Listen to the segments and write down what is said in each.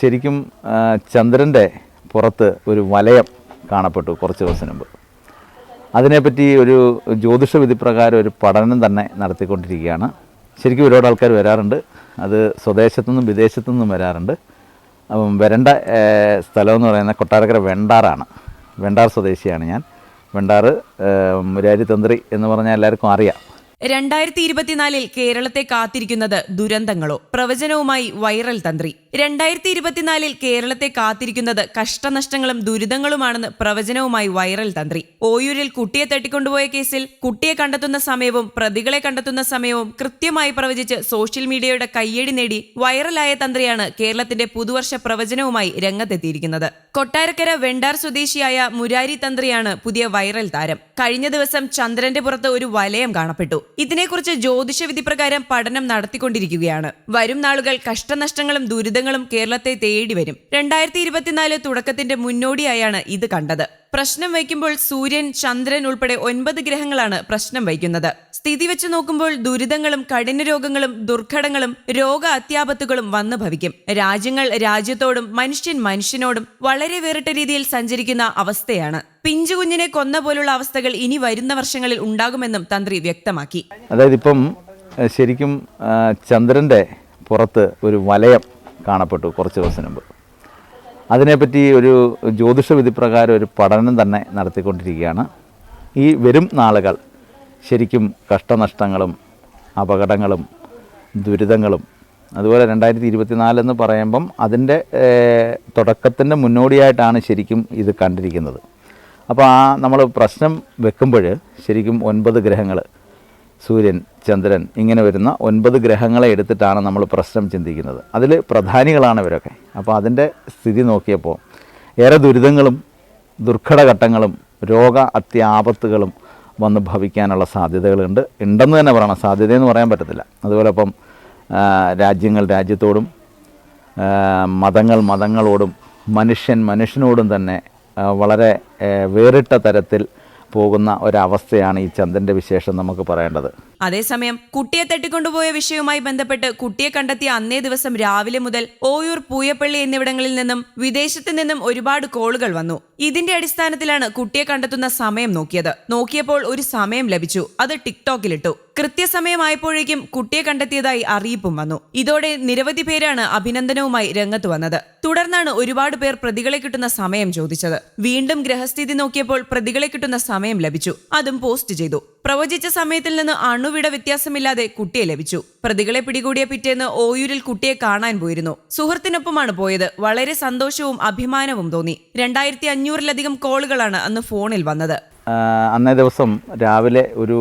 ശരിക്കും ചന്ദ്രന്റെ പുറത്ത് ഒരു വലയം കാണപ്പെട്ടു കുറച്ച് ദിവസം മുമ്പ്. അതിനെപ്പറ്റി ഒരു ജ്യോതിഷ വിധി പ്രകാരം ഒരു പഠനം തന്നെ നടത്തിക്കൊണ്ടിരിക്കുകയാണ്. ശരിക്കും ഒരുപാട് ആൾക്കാർ വരാറുണ്ട്. അത് സ്വദേശത്തു നിന്നും വിദേശത്തു നിന്നും വരാറുണ്ട്. അപ്പം വരേണ്ട സ്ഥലം എന്ന് പറയുന്നത് കൊട്ടാരക്കര വെണ്ടാറാണ്. വെണ്ടാർ സ്വദേശിയാണ് ഞാൻ. വെണ്ടാർ മുരാരി തന്ത്രി എന്ന് പറഞ്ഞാൽ എല്ലാവർക്കും അറിയാം. രണ്ടായിരത്തി ഇരുപത്തിനാലിൽ കേരളത്തെ കാത്തിരിക്കുന്നത് ദുരന്തങ്ങളോ പ്രവചനവുമായി വൈറൽ തന്ത്രി. രണ്ടായിരത്തി ഇരുപത്തിനാലിൽ കേരളത്തെ കാത്തിരിക്കുന്നത് കഷ്ടനഷ്ടങ്ങളും ദുരിതങ്ങളുമാണെന്ന് പ്രവചനവുമായി വൈറൽ തന്ത്രി. ഓയൂരിൽ കുട്ടിയെ തട്ടിക്കൊണ്ടുപോയ കേസിൽ കുട്ടിയെ കണ്ടെത്തുന്ന സമയവും പ്രതികളെ കണ്ടെത്തുന്ന സമയവും കൃത്യമായി പ്രവചിച്ച് സോഷ്യൽ മീഡിയയുടെ കയ്യടി നേടി വൈറലായ തന്ത്രിയാണ് കേരളത്തിന്റെ പുതുവർഷ പ്രവചനവുമായി രംഗത്തെത്തിയിരിക്കുന്നത്. കൊട്ടാരക്കര വെണ്ടാർ സ്വദേശിയായ മുരാരി തന്ത്രിയാണ് പുതിയ വൈറൽ താരം. കഴിഞ്ഞ ദിവസം ചന്ദ്രന്റെ പുറത്ത് ഒരു വലയം കാണപ്പെട്ടു. ഇതിനെക്കുറിച്ച് ജ്യോതിഷ പ്രകാരം പഠനം നടത്തിക്കൊണ്ടിരിക്കുകയാണ്. വരും നാളുകൾ കഷ്ടനഷ്ടങ്ങളും ദുരിതങ്ങളും കേരളത്തെ തേടി വരും. രണ്ടായിരത്തി ഇരുപത്തിനാല് തുടക്കത്തിന്റെ മുന്നോടിയായാണ് ഇത് കണ്ടത്. പ്രശ്നം വയ്ക്കുമ്പോൾ സൂര്യൻ ചന്ദ്രൻ ഉൾപ്പെടെ ഒൻപത് ഗ്രഹങ്ങളാണ് പ്രശ്നം വയ്ക്കുന്നത്. സ്ഥിതി വെച്ച് നോക്കുമ്പോൾ ദുരിതങ്ങളും കഠിന രോഗങ്ങളും ദുർഘടങ്ങളും രോഗ അത്യാപത്തുകളും വന്നു ഭവിക്കും. രാജ്യങ്ങൾ രാജ്യത്തോടും മനുഷ്യൻ മനുഷ്യനോടും വളരെ വേറിട്ട രീതിയിൽ സഞ്ചരിക്കുന്ന അവസ്ഥയാണ്. പിഞ്ചു കുഞ്ഞിനെ കൊന്ന പോലുള്ള അവസ്ഥകൾ ഇനി വരുന്ന വർഷങ്ങളിൽ ഉണ്ടാകുമെന്നും തന്ത്രി വ്യക്തമാക്കി. അതായത് ഇപ്പം ശരിക്കും ചന്ദ്രന്റെ പുറത്ത് ഒരു വലയം കാണപ്പെട്ടു കുറച്ച് ദിവസം മുമ്പ്. അതിനെപ്പറ്റി ഒരു ജ്യോതിഷ വിധി പ്രകാരം ഒരു പഠനം തന്നെ നടത്തിക്കൊണ്ടിരിക്കുകയാണ്. ഈ വരും നാളുകൾ ശരിക്കും കഷ്ടനഷ്ടങ്ങളും അപകടങ്ങളും ദുരിതങ്ങളും അതുപോലെ രണ്ടായിരത്തി ഇരുപത്തിനാല് എന്ന് പറയുമ്പം അതിന്റെ തുടക്കത്തിന്റെ മുന്നോടിയായിട്ടാണ് ശരിക്കും ഇത് കണ്ടിരിക്കുന്നത്. അപ്പോൾ ആ നമ്മൾ പ്രശ്നം വെക്കുമ്പോൾ ശരിക്കും ഒൻപത് ഗ്രഹങ്ങൾ സൂര്യൻ ചന്ദ്രൻ ഇങ്ങനെ വരുന്ന ഒൻപത് ഗ്രഹങ്ങളെ എടുത്തിട്ടാണ് നമ്മൾ പ്രശ്നം ചിന്തിക്കുന്നത്. അതിൽ പ്രധാനികളാണ് ഇവരൊക്കെ. അപ്പോൾ അതിന്റെ സ്ഥിതി നോക്കിയപ്പോൾ ഏറെ ദുരിതങ്ങളും ദുർഘടഘട്ടങ്ങളും രോഗ അത്യാപത്തുകളും വന്ന് ഭവിക്കാനുള്ള സാധ്യതകളുണ്ട്. ഉണ്ടെന്ന് തന്നെ പറയണം. സാധ്യതയെന്ന് പറയാൻ പറ്റത്തില്ല. അതുപോലെ ഇപ്പം രാജ്യങ്ങൾ രാജ്യത്തോടും മതങ്ങൾ മതങ്ങളോടും മനുഷ്യൻ മനുഷ്യനോടും തന്നെ വളരെ വേറിട്ട തരത്തിൽ പോകുന്ന ഒരവസ്ഥയാണ് ഈ ചന്ദ്രന്റെ വിശേഷം നമുക്ക് പറയേണ്ടത്. അതേസമയം കുട്ടിയെ തട്ടിക്കൊണ്ടുപോയ വിഷയവുമായി ബന്ധപ്പെട്ട് കുട്ടിയെ കണ്ടെത്തിയ അന്നേ ദിവസം രാവിലെ മുതൽ ഓയൂർ പൂയപ്പള്ളി എന്നിവിടങ്ങളിൽ നിന്നും വിദേശത്തു നിന്നും ഒരുപാട് കോളുകൾ വന്നു. ഇതിന്റെ അടിസ്ഥാനത്തിലാണ് കുട്ടിയെ കണ്ടെത്തുന്ന സമയം നോക്കിയത്. നോക്കിയപ്പോൾ ഒരു സമയം ലഭിച്ചു. അത് ടിക്ടോക്കിലിട്ടു. കൃത്യസമയമായപ്പോഴേക്കും കുട്ടിയെ കണ്ടെത്തിയതായി അറിയിപ്പും വന്നു. ഇതോടെ നിരവധി പേരാണ് അഭിനന്ദനവുമായി രംഗത്ത് വന്നത്. തുടർന്നാണ് ഒരുപാട് പേർ പ്രതികളെ കിട്ടുന്ന സമയം ചോദിച്ചത്. വീണ്ടും ഗ്രഹസ്ഥിതി നോക്കിയപ്പോൾ പ്രതികളെ കിട്ടുന്ന സമയം ലഭിച്ചു. അതും പോസ്റ്റ് ചെയ്തു. പ്രവചിച്ച സമയത്തിൽ നിന്ന് അണുവിട വ്യത്യാസമില്ലാതെ കുട്ടിയെ ലഭിച്ചു. പ്രതികളെ പിടികൂടിയ പിറ്റേന്ന് ഓയൂരിൽ കുട്ടിയെ കാണാൻ പോയിരുന്നു. സുഹൃത്തിനൊപ്പമാണ് പോയത്. വളരെ സന്തോഷവും അഭിമാനവും തോന്നി. രണ്ടായിരത്തി അഞ്ഞൂറിലധികം കോളുകളാണ് അന്ന് ഫോണിൽ വന്നത്. അന്നേ ദിവസം രാവിലെ ഒരു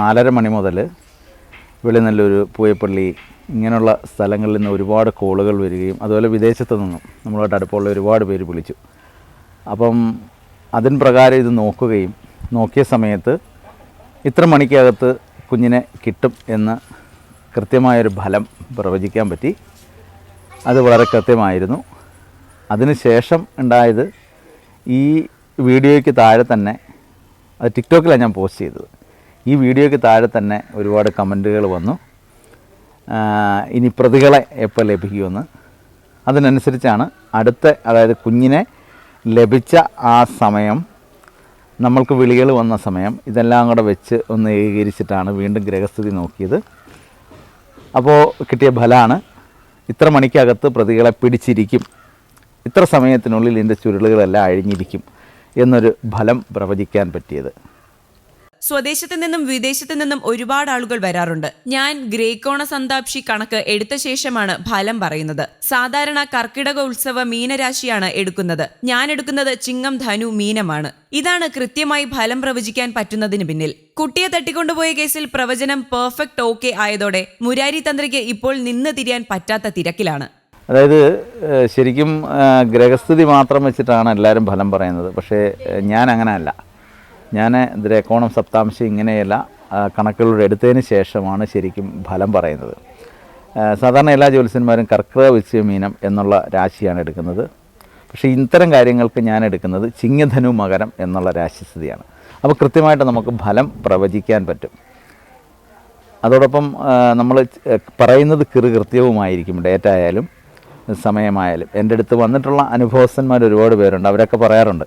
നാലര മണി മുതൽ വെളിനല്ലൂർ പൂയപ്പള്ളി ഇങ്ങനെയുള്ള സ്ഥലങ്ങളിൽ നിന്ന് ഒരുപാട് കോളുകൾ വരികയും അതുപോലെ വിദേശത്ത് നിന്നും നമ്മളോട് അടുപ്പമുള്ള ഒരുപാട് പേര് വിളിച്ചു. അപ്പം അതിൻ പ്രകാരം ഇത് നോക്കുകയും നോക്കിയ സമയത്ത് ഇത്ര മണിക്കകത്ത് കുഞ്ഞിനെ കിട്ടും എന്ന് കൃത്യമായൊരു ഫലം പ്രവചിക്കാൻ പറ്റി. അത് വളരെ കൃത്യമായിരുന്നു. അതിനുശേഷം ഉണ്ടായത് ഈ വീഡിയോയ്ക്ക് താഴെ തന്നെ അത് ടിക്ടോക്കിലാണ് ഞാൻ പോസ്റ്റ് ചെയ്തത്. ഈ വീഡിയോയ്ക്ക് താഴെ തന്നെ ഒരുപാട് കമന്റുകൾ വന്നു. ഇനി പ്രതികളെ എപ്പോൾ ലഭിക്കുമെന്ന്. അതിനനുസരിച്ചാണ് അടുത്ത അതായത് കുഞ്ഞിനെ ലഭിച്ച ആ സമയം നമ്മൾക്ക് വിളികൾ വന്ന സമയം ഇതെല്ലാം കൂടെ വെച്ച് ഒന്ന് ഏകീകരിച്ചിട്ടാണ് വീണ്ടും ഗ്രഹസ്ഥിതി നോക്കിയത്. അപ്പോൾ കിട്ടിയ ഫലമാണ് ഇത്ര മണിക്കകത്ത് പ്രതികളെ പിടിച്ചിരിക്കും. ഇത്ര സമയത്തിനുള്ളിൽ ഇതിന്റെ ചുരുളുകളെല്ലാം അഴിഞ്ഞിരിക്കും എന്നൊരു ഫലം പ്രവചിക്കാൻ പറ്റിയത്. സ്വദേശത്ത് നിന്നും വിദേശത്തു നിന്നും ഒരുപാട് ആളുകൾ വരാറുണ്ട്. ഞാൻ ഗ്രേക്കോണ സന്താപ്ഷി കണക്ക് എടുത്ത ശേഷമാണ് ഫലം പറയുന്നത്. സാധാരണ കർക്കിടക ഉത്സവ മീനരാശിയാണ് എടുക്കുന്നത്. ഞാൻ എടുക്കുന്നത് ചിങ്ങം ധനു മീനമാണ്. ഇതാണ് കൃത്യമായി ഫലം പ്രവചിക്കാൻ പറ്റുന്നതിന് പിന്നിൽ. കുട്ടിയെ തട്ടിക്കൊണ്ടുപോയ കേസിൽ പ്രവചനം പെർഫെക്റ്റ് ഓക്കെ ആയതോടെ മുരാരി തന്ത്രിക്ക് ഇപ്പോൾ നിന്ന് തിരിയാൻ പറ്റാത്ത തിരക്കിലാണ്. അതായത് ശരിക്കും ഗ്രഹസ്ഥിതി മാത്രം വെച്ചിട്ടാണ് എല്ലാവരും ഫലം പറയുന്നത്. പക്ഷേ ഞാൻ അങ്ങനെയല്ല. ഞാൻ ദ്രേക്കോണം സപ്താംശം ഇങ്ങനെയല്ല കണക്കുകളുടെ എടുത്തതിന് ശേഷമാണ് ശരിക്കും ഫലം പറയുന്നത്. സാധാരണ എല്ലാ ജ്യോത്സ്യന്മാരും കർക്കിടക വിശ്വ മീനം എന്നുള്ള രാശിയാണ് എടുക്കുന്നത്. പക്ഷേ ഇത്തരം കാര്യങ്ങൾക്ക് ഞാൻ എടുക്കുന്നത് ചിങ്ങധനു മകരം എന്നുള്ള രാശിസ്ഥിതിയാണ്. അപ്പോൾ കൃത്യമായിട്ട് നമുക്ക് ഫലം പ്രവചിക്കാൻ പറ്റും. അതോടൊപ്പം നമ്മൾ പറയുന്നത് കൃത്യവുമായിരിക്കും ഡേറ്റ ആയാലും സമയമായാലും. എന്റെ അടുത്ത് വന്നിട്ടുള്ള അനുഭവസ്ഥന്മാർ ഒരുപാട് പേരുണ്ട് അവരൊക്കെ പറയാറുണ്ട്.